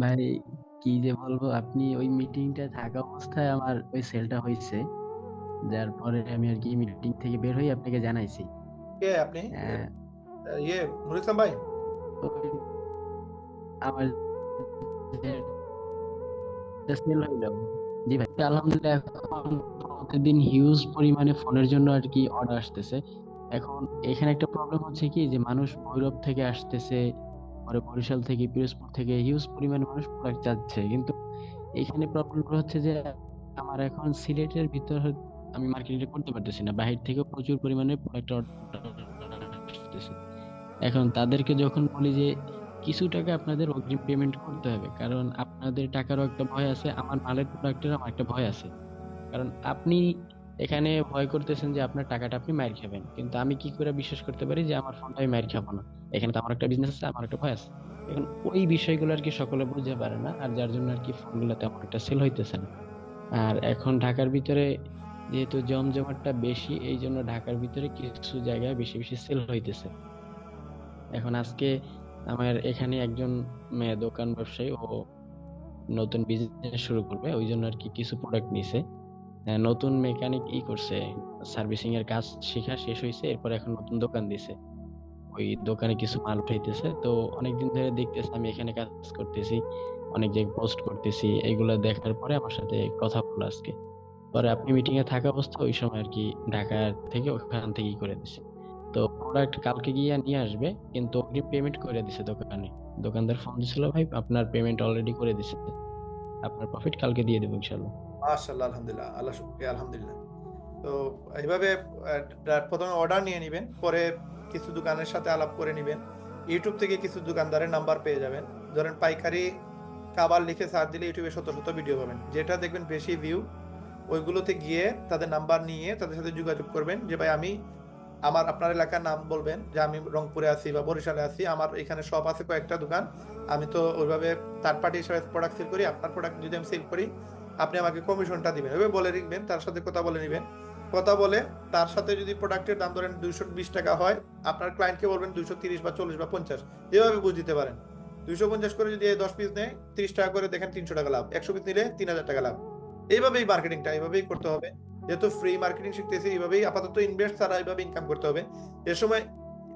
ভাই কি যে বলব আপনি ওই মিটিংটা থাকা অবস্থায় আমার ওই সেলটা হইছে। যার পরে আমি আরকি মিটিং থেকে বের হয়ে আপনাকে জানাইছি। কে আপনি? হ্যাঁ। ইয়ে ইসলাম ভাই? আমার সেল হইল জি ভাই। আলহামদুলিল্লাহ এখন প্রতিদিন হিউজ পরিমাণে ফোনের জন্য আর কি অর্ডার আসতেছে। এখন এখানে একটা প্রবলেম হচ্ছে কি যে মানুষ ভৈরব থেকে আসতেছে, পরে বরিশাল থেকে, পিরোজপুর থেকে হিউজ পরিমাণে মানুষ প্রোডাক্ট চাচ্ছে। কিন্তু এখানে প্রবলেমটা হচ্ছে যে আমার এখন সিলেটের ভিতর আমি মার্কেটিংটা করতে পারতেছি না। বাহির থেকেও প্রচুর পরিমাণে প্রোডাক্ট। এখন তাদেরকে যখন বলি যে কিছু টাকা আপনাদের অগ্রিম পেমেন্ট করতে হবে। কারণ আপনাদের টাকারও একটা ভয় আছে, আমার মালের প্রোডাক্টেরও আমার একটা ভয় আছে। কারণ আপনি এখানে ভয় করতেছেন যে আপনার টাকাটা আপনি মাইর খাবেন। কিন্তু আমি কি করে বিশ্বাস করতে পারি যে আমার ফোনটা আমি মাইর খাব না? এখানে তো আমার একটা বিজনেস আছে, আমার একটা ভয় আছে। এখন ওই বিষয়গুলো আরকি সকলে বুঝতে পারে না। আর যার জন্য আরকি ফোনগুলো তেমন একটা সেল হইতেছে না। আর এখন ঢাকার ভিতরে যেহেতু জমজমাটটা বেশি, এই জন্য ঢাকার ভিতরে কিছু জায়গায় বেশি, বেশি সেল হইতেছে। এখন আজকে আমার এখানে একজন মেয়ে দোকান ব্যবসায়ী ও নতুন বিজনেস শুরু করবে। ওইজন্য আরকি কিছু প্রোডাক্ট নিছে। নতুন মেকানিক ই করছে, সার্ভিসিং এর কাজ শিখা শেষ হইছে। এরপর এখন নতুন দোকান দিছে। ওই দোকানে কিছু মাল উঠাইতেছে। তো অনেকদিন ধরে দেখতেছে আমি এখানে কাজ করতেছি। অনেক জায়গায় পোস্ট করতেছি। এগুলা দেখার পরে আমার সাথে কথা বলল আজকে। পরে আপনি মিটিং এ থাকা অবস্থায় ওই সময় আর কি ঢাকা থেকে ওখান থেকেই করে দিছে। তো প্রোডাক্ট কালকে গিয়ে নিয়ে আসবে। কিন্তু অগ্রিম পেমেন্ট করে দিছে দোকানে। দোকানদার ফোন দিছিল, "ভাই আপনার পেমেন্ট অলরেডি করে দিছে। আপনার প্রফিট কালকে দিয়ে দেব ইনশাআল্লাহ।" মাশাআল্লাহ আলহামদুলিল্লাহ। আল্লাহ শুকরিয়া আলহামদুলিল্লাহ। তো এইভাবে আ ডা ১ম এ অর্ডার নিয়ে নিবেন। পরে কিছু দোকানের সাথে আলাপ করে নিবেন। ইউটিউব থেকে কিছু দোকানদারের নাম্বার পেয়ে যাবেন। ধরেন পাইকারি খাবার লিখে সার্চ দিলে ইউটিউবে শত, শত ভিডিও পাবেন। যেটা দেখবেন বেশি ভিউ ওইগুলোতে গিয়ে তাদের নাম্বার নিয়ে তাদের সাথে যোগাযোগ করবেন যে, "ভাই আমি আমার আপনার এলাকার নাম বলবেন যে, "আমি রংপুরে আছি বা বরিশালে আছি। আমার এখানে শপ আছে কয়েকটা দোকান। আমি তো ওইভাবে থার্ড পার্টি হিসাবে প্রোডাক্ট সেল করি। আপনার প্রোডাক্ট যদি আমি সেল করি, আপনি আমাকে কমিশনটা দিবেন।" এভাবে বলে লিখবেন। তার সাথে কথা বলে নিবেন। কথা বলে তার সাথে যদি প্রোডাক্টের দাম ধরেন ৳২২০ হয়, আপনার ক্লায়েন্টকে বলবেন ৳২৩০ বা ৳৪০ বা পঞ্চাশ এভাবে বুঝ দিতে পারেন। ২৫০ করে যদি ১০ পিস নেয়, ৳৩০ করে দেখেন ৳৩০০ লাভ। ১০০ পিস নিলে ৳৩০০০ লাভ। এইভাবেই মার্কেটিংটা এভাবেই করতে হবে। যেহেতু ফ্রি মার্কেটিং শিখতেছি এইভাবেই আপাতত ইনভেস্ট তারা এইভাবে ইনকাম করতে হবে। এ সময়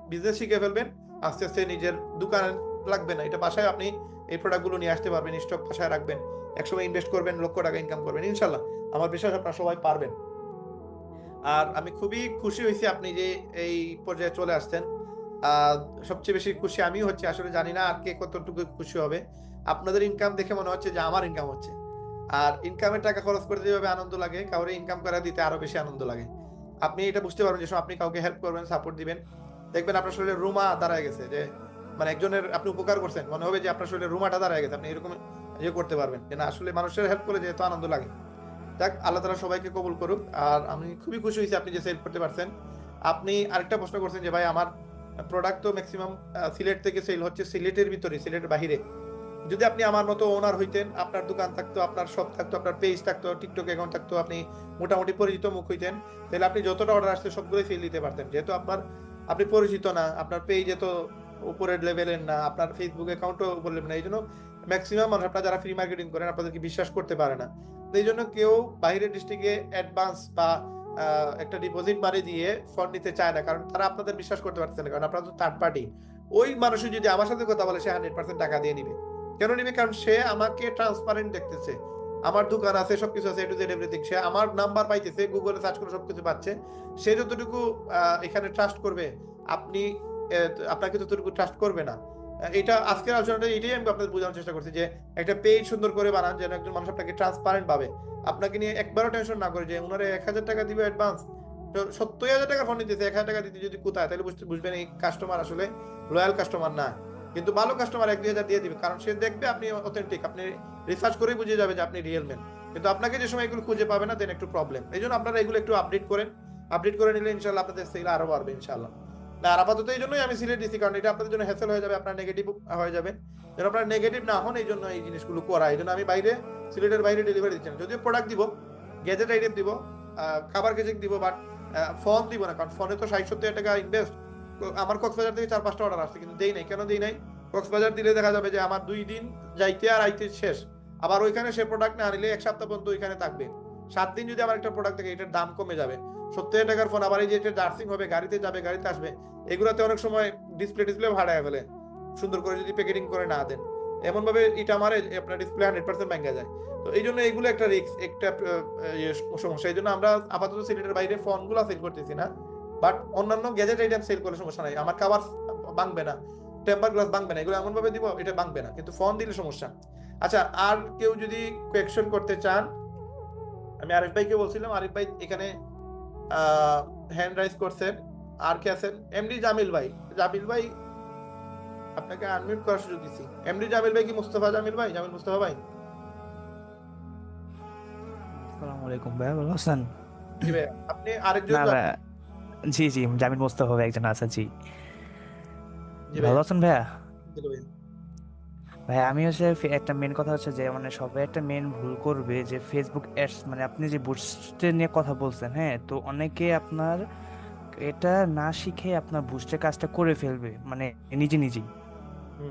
বিজনেস শিখে ফেলবেন। আস্তে, আস্তে নিজের দোকান লাগবে না। এটা বাসায় আপনি এই প্রোডাক্টগুলো নিয়ে আসতে পারবেন। স্টক বাসায় রাখবেন। একসময় ইনভেস্ট করবেন, লক্ষ টাকা ইনকাম করবেন। ইনশাল্লাহ আমার বিশ্বাস আপনারা সবাই পারবেন। আর আমি খুবই খুশি হয়েছি আপনি যে এই পর্যায়ে চলে আসছেন। সবচেয়ে বেশি খুশি আমিও হচ্ছে আসলে জানি না আর কে কতটুকু খুশি হবে। আপনাদের ইনকাম দেখে মনে হচ্ছে যে আমার ইনকাম হচ্ছে। আর ইনকামের টাকা খরচ করতে যেভাবে আনন্দ লাগে, কাউরে ইনকাম করা দিতে আরও বেশি আনন্দ লাগে। আপনি এটা বুঝতে পারবেন যে আপনি কাউকে হেল্প করবেন, সাপোর্ট দিবেন। দেখবেন আপনার শরীরে রুমা দাঁড়ায় গেছে যে মানে একজনের আপনি উপকার করছেন। মনে হবে যে আপনার শরীরে রুমাটা দাঁড়ায় গেছে। আপনি এরকম ইয়ে করতে পারবেন। যে না আসলে মানুষের হেল্প করে যেহেতু আনন্দ লাগে। যাক আল্লাহ তাআলা সবাইকে কবুল করুক। আর আমি খুবই খুশি হয়েছি আপনি যে সেল করতে পারছেন। আপনি আরেকটা প্রশ্ন করছেন যে ভাই আমার প্রোডাক্ট তো ম্যাক্সিমাম সিলেট থেকে সেল হচ্ছে সিলেটের ভিতরে, সিলেটের বাহিরে। যদি আপনি আমার মতো ওনার হইতেন, আপনার দোকান থাকতো, আপনার শপ থাকতো, আপনার পেজ থাকতো, টিকটক অ্যাকাউন্ট থাকতো, আপনি মোটামুটি পরিচিত মুখ হইতেন, তাহলে আপনি যতটা অর্ডার আসছে সবগুলোই সেল দিতে পারতেন। যেহেতু আপনার আপনি পরিচিত না, আপনার পেজ এত উপরের লেভেলের না, আপনার Facebook অ্যাকাউন্টও লেভেলের না। এইজন্য মেক্সিমাম মানুষ আপনারা যারা ফ্রি মার্কেটিং করেন আপনাদেরকে বিশ্বাস করতে পারে না। তো এইজন্য কেউ বাহিরের ডিস্ট্রিক্টে অ্যাডভান্স বা একটা ডিপোজিট মানি দিয়ে ফন্ড নিতে চায় না। কারণ তারা আপনাদের বিশ্বাস করতে পারছে না। কারণ আপনারা তো থার্ড পার্টি। ওই মানুষই যদি আমার সাথে কথা বলে সে 100% টাকা দিয়ে নিবে। কেন নিবে? কারণ সে আমাকে ট্রান্সপারেন্ট দেখতেছে। আমার দোকান আছে, সবকিছু আছে, to Z এভরিথিং। সে আমার নাম্বার পাইতেছে, গুগলে সার্চ করে সবকিছু পাচ্ছে। সে যতটুকু এখানে ট্রাস্ট করবে, আপনি আপনাকে ততটুকু ট্রাস্ট করবে না। এটা আজকের আলোচনাটা এটাই আমি আপনাদের বোঝানোর চেষ্টা করছি যে একটা পেজ সুন্দর করে বানান যেন একজন মানুষ আপনাকে ট্রান্সপারেন্ট ভাবে। আপনাকে নিয়ে একবারও টেনশন না করে যে উনারে ৳১,০০০ দিবে অ্যাডভান্স। তো ৳৭০,০০০ ফোন নিতেছে, ৳১,০০০ দিতে যদি কোথায় তাহলে বুঝতে বুঝবেন এই কাস্টমার আসলে লয়াল কাস্টমার না। কিন্তু ভালো কাস্টমার ১-২,০০০ দিয়ে দিবে। কারণ সে দেখবে আপনি অথেন্টিক। আপনি রিসার্চ করেই বুঝে যাবে যে আপনি রিয়েল ম্যান। কিন্তু আপনাকে যে সময় এগুলো খুঁজে পাবে না দেন একটু প্রবলেম। এই জন্য আপনারা এগুলো একটু আপডেট করেন। আপডেট করে নিলে ইনশাআল্লাহ আপনাদের সেল আরও বাড়বে ইনশাআল্লাহ। আর আপাতত এই জন্যই আমি সিলেট দিছি কারণ এটা আপনাদের জন্য হ্যাসেল হয়ে যাবে, আপনার নেগেটিভ হয়ে যাবে। যেন আপনারা নেগেটিভ না হন এই জন্য এই জিনিসগুলো করা। এই জন্য আমি বাইরে সিলেটের বাইরে ডেলিভারি দিচ্ছি না। যদিও প্রোডাক্ট দিব, গ্যাজেট আইটেম দিব, খাবার গেজেট দিব বাট ফোন দিব না। কারণ ফোনে তো ষাট সত্তর টাকা ইনভেস্ট। আমার কক্সবাজার থেকে চার পাঁচটা অর্ডার আসছে কিন্তু দেই নাই। কেন দেই নাই? কক্সবাজার দিলে দেখা যাবে যে আমার দুই দিন যাইতে আর আইতে শেষ আবার ওইখানে সে প্রোডাক্ট না আনিলে এক সপ্তাহ পর্যন্ত ওইখানে থাকবে সাত দিন যদি আমার একটা প্রোডাক্ট থাকে এটার দাম কমে যাবে সত্তর টাকার ফোন আবার এই যে জার্সিং হবে, গাড়িতে যাবে, গাড়িতে আসবে, এগুলোতে অনেক সময় ডিসপ্লে ডিসপ্লে ভাড়ায় ফেলে। সুন্দর করে যদি প্যাকেটিং করে না দেন। এমন ভাবে এটা আমার আপনার ডিসপ্লে হান্ড্রেড পার্সেন্ট ভেঙে যায়। তো এই জন্য এইগুলো একটা রিস্ক একটা ইয়ে সমস্যা। এই জন্য আমরা আপাতত সিলেটের বাইরে ফোনগুলো সেল করতেছি না। বাট অন্যান্য গ্যাজেট আইটেম সেল করলে সমস্যা নাই। আমার কাভার ভাঙবে না। টেম্পার গ্লাস ভাঙবে না। এগুলো এমন ভাবে দিব, এটা ভাঙবে না। কিন্তু ফোন দিলে সমস্যা। আচ্ছা আর কেউ যদি কোয়েকশন করতে চান, আমি আরিফ ভাইকে বলছিলাম। আরিফ ভাই, এখানে হ্যান্ড রাইজ করছেন আর কে আছেন? এমডি জামিল ভাই। জামিল ভাই আপনাকে আনমিউট করার সুযোগ দিচ্ছি এমডি জামিল ভাই কি মুস্তফা জামিল ভাই? জামিল মুস্তফা ভাই। আসসালামু আলাইকুম ভাইয়া ভালো আছেন? জি ভাই আপনি আরেকজন জি জি জামিল মোস্তফা ভাই একজন আছে জি। জি ভাই। ভালো আছেন ভাইয়া? ভাই। আমি হচ্ছে একটা মেন কথা হচ্ছে যে মানে সবাই একটা মেন ভুল করবে যে ফেসবুক অ্যাডস মানে আপনি যে বুস্টের নিয়ে কথা বলছেন হ্যাঁ? তো অনেকে আপনার এটা না শিখে আপনার বুস্টের কাজটা করে ফেলবে মানে নিজে নিজেই।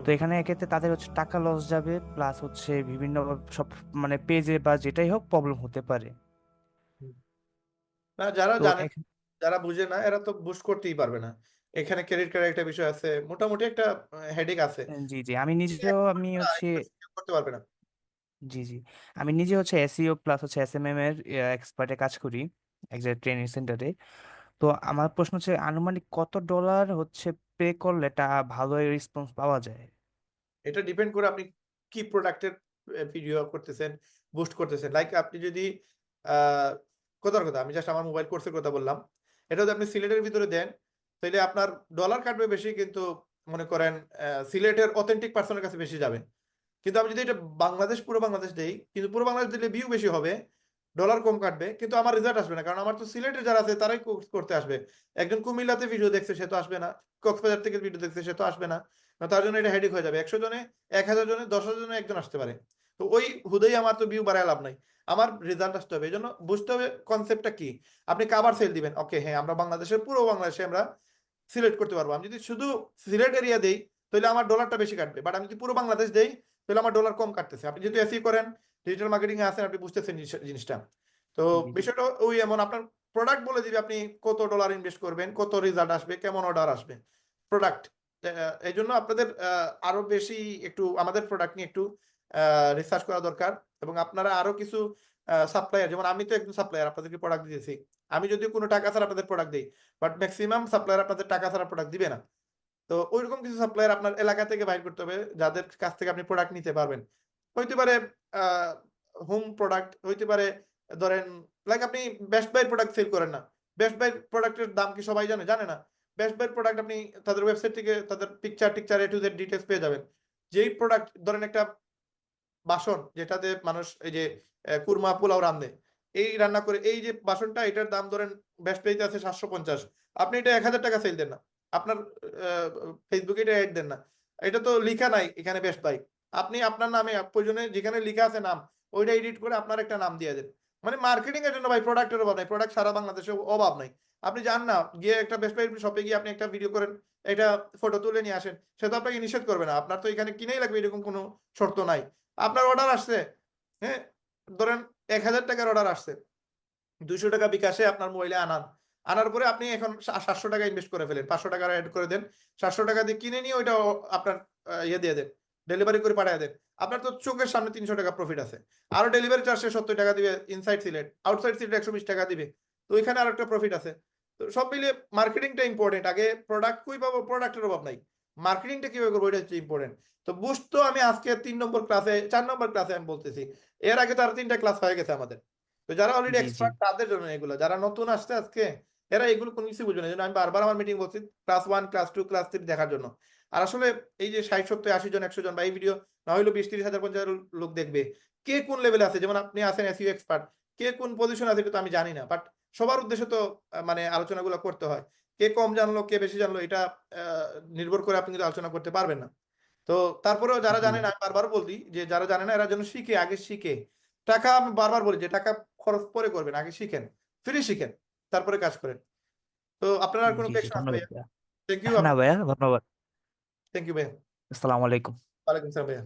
তো এখানে এক্ষেত্রে তাদের হচ্ছে টাকা লস যাবে প্লাস হচ্ছে বিভিন্ন সব মানে পেজে বা যেটাই হোক প্রবলেম হতে পারে। না যারা জানে যারা বুঝে না এরা তো বুঝ করতেই পারবে না। এখানে ক্রেডিট কার্ডের একটা বিষয় আছে মোটামুটি একটা হেডেক আছে। জি জি। আমি নিজেও আমি হচ্ছে করতে পারবে না। জি জি। আমি নিজে হচ্ছে এসইও প্লাস হচ্ছে এসএমএম এর এক্সপার্টে কাজ করি এক জায়গায় ট্রেনিং সেন্টারে তো আমার প্রশ্ন হচ্ছে আনুমানিক কত ডলার হচ্ছে পে করলে তা ভালো রেসপন্স পাওয়া যায়? এটা ডিপেন্ড করে আপনি কি প্রোডাক্টের ভিডিও করতেছেন বুস্ট করতেছেন। লাইক আপনি যদি কথার কথা? আমি জাস্ট আমার মোবাইল কোর্সের কথা বললাম। এটা যদি আপনি সিলেটের ভিতরে দেন তাহলে আপনার ডলার কাটবে বেশি কিন্তু মনে করেন সিলেটের অথেন্টিক পার্সনের কাছে বেশি যাবে কিন্তু আমি যদি এটা বাংলাদেশ, পুরো বাংলাদেশ দেই, কিন্তু পুরো বাংলাদেশ দিলে ভিউ বেশি হবে ডলার কম কাটবে, কিন্তু আমার রেজাল্ট আসবে না। কারণ আমার তো সিলেটে যারা আছে, তারাই কোর্স করতে আসবে। একজন কুমিল্লাতে ভিডিও দেখছে, সে তো আসবে না। কক্সবাজার থেকে ভিডিও দেখছে, সে তো আসবে না। তার জন্য এটা হেডিক হয়ে যাবে। একশো জনে, এক হাজার জনে, দশ হাজার জনে একজন আসতে পারে। তো ওই হুদেই আমার তো ভিউ বাড়ায় লাভ নাই। আমার রেজাল্ট আসতে হবে। এই জন্য বুঝতে হবে কনসেপ্টটা কি? আপনি কাবার সেল দিবেন। ওকে হ্যাঁ আমরা বাংলাদেশের, পুরো বাংলাদেশে আমরা সিলেক্ট করতে পারব। আমি যদি শুধু সিলেট এরিয়া দেই তাহলে আমার ডলারটা বেশি কাটবে। বাট আমি যদি পুরো বাংলাদেশ দেই তাহলে আমার ডলার কম কাটতেছে। আপনি যেহেতু এসি করেন ডিজিটাল মার্কেটিং এ আছেন আপনি বুঝতেছেন জিনিসটা। তো। বিষয়টা ওই এমন। আপনার প্রোডাক্ট বলে দিবে আপনি কত ডলার ইনভেস্ট করবেন কত রেজাল্ট আসবে কেমন অর্ডার আসবে। প্রোডাক্ট এই জন্য আপনাদের আরও বেশি একটু আমাদের প্রোডাক্ট নিয়ে একটু রিসার্চ করা দরকার। এবং আপনারা আরও কিছু সাপ্লায়ার যেমন আমি তো একজন সাপ্লায়ার আপনাদেরকে প্রোডাক্ট দিয়েছি। আমি যদি কোনো টাকা ছাড়া আপনাদের প্রোডাক্ট দিই বাট ম্যাক্সিমাম সাপ্লায়ার আপনাদের টাকা ছাড়া প্রোডাক্ট দিবে না। তো ওইরকম কিছু সাপ্লায়ার আপনার এলাকা থেকে বাইর করতে হবে, যাদের কাছ থেকে আপনি প্রোডাক্ট নিতে পারবেন। হইতে পারে হোম প্রোডাক্ট হইতে পারে, ধরেন লাইক আপনি বেস্ট বাই প্রোডাক্ট সেল করেন না। বেস্ট বাই প্রোডাক্টের দাম কি সবাই জানে? জানে না। বেস্ট বাই প্রোডাক্ট আপনি তাদের ওয়েবসাইট থেকে তাদের পিকচার টিকচার এ টু জেড ডিটেলস পেয়ে যাবেন। যেই প্রোডাক্ট ধরেন একটা বাসন যেটাতে মানুষ এই যে কুরমা, পোলাও রান্ধে এই রান্না করে, এই যে বাসনটা, এটার দাম ধরেন বেস্ট পেজে আছে সাতশো পঞ্চাশ। আপনি এটা এক হাজার টাকা সেল দেন না। আপনার ফেসবুকে এটা অ্যাড দেন না। এটা তো লিখা নাই এখানে বেস্ট বাই আপনি আপনার নামে প্রয়োজনে যেখানে লিখা আছে নাম, ওইটা এডিট করে আপনার একটা নাম দিয়ে দেন। মানে মার্কেটিং এর জন্য ভাই প্রোডাক্টের অভাব নাই। প্রোডাক্ট সারা বাংলাদেশে অভাব নাই। আপনি যান না, গিয়ে একটা বেস্ট বাই শপে গিয়ে আপনি একটা ভিডিও করেন, এটা ফটো তুলে নিয়ে আসেন, সে তো আপনাকে নিষেধ করবে না। আপনার তো এখানে কিনেই লাগবে, এরকম কোনো শর্ত নাই। আপনার অর্ডার আসছে হ্যাঁ? ধরেন এক হাজার টাকার অর্ডার আসছে। দুইশো টাকা বিকাশে আপনার মোবাইলে আনান। আনার পরে আপনি এখন সাতশো টাকা ইনভেস্ট করে ফেলেন। পাঁচশো টাকা অ্যাড করে দেন। সাতশো টাকা দিয়ে কিনে নিয়ে ওইটা আপনার ইয়ে দিয়ে দেন। ডেলিভারি করে পাঠিয়ে দেন। আপনার তো চোখের সামনে তিনশো টাকা প্রফিট আছে। আরও ডেলিভারি চার্জে সত্তর টাকা দিবে ইনসাইড সিলেট। আউটসাইড সিলেট একশো বিশ টাকা দিবে। তো ওইখানে আর একটা প্রফিট আছে। তো সব মিলিয়ে মার্কেটিংটা ইম্পর্টেন্ট আগে প্রোডাক্ট কই পাবো? প্রোডাক্টের অভাব নাই। মার্কেটিংটা কীভাবে করব ওইটা হচ্ছে ইম্পর্টেন্ট তো বুঝ তো আমি আজকে তিন নম্বর ক্লাসে চার নম্বর ক্লাসে আমি বলতেছি এর আগে তো আর তিনটা ক্লাস হয়ে গেছে আমাদের। তো যারা অলরেডি। এক্সপার্ট তাদের জন্য এগুলো যারা নতুন আসছে আজকে এরা এগুলো কোনো কিছু বুঝবে না আমি বারবার আমার মিটিং বলছি class one class two class three দেখার জন্য। আর আসলে এই যে ষাট সত্তর আশি জন একশো জন বা এই ভিডিও না হইলেও বিশ তিরিশ হাজার পঞ্চাশ লোক দেখবে কে কোন লেভেলে আছে? যেমন আপনি আছেন এসইও এক্সপার্ট কে কোন পজিশন আছে এটা তো আমি জানি না বাট সবার উদ্দেশ্যে তো মানে আলোচনাগুলো করতে হয়। কে কম জানলো কে বেশি জানলো এটা নির্ভর করে আপনি কিন্তু আলোচনা করতে পারবেন না। তো তারপরেও যারা জি। জানে না আমি বারবার বলি যে যারা জানে না এরা যেন শিখে আগে শিখে। টাকা আমি বারবার বলি যে টাকা খরচ পরে করবেন আগে শিখেন ফ্রি শিখেন তারপরে কাজ করেন। তো আপনার আর কোনো। থ্যাংক ইউ না ভাইয়া ধন্যবাদ। থ্যাংক ইউ ভাইয়া। আসসালামু আলাইকুম। ওয়ালাইকুম সালাম ভাইয়া।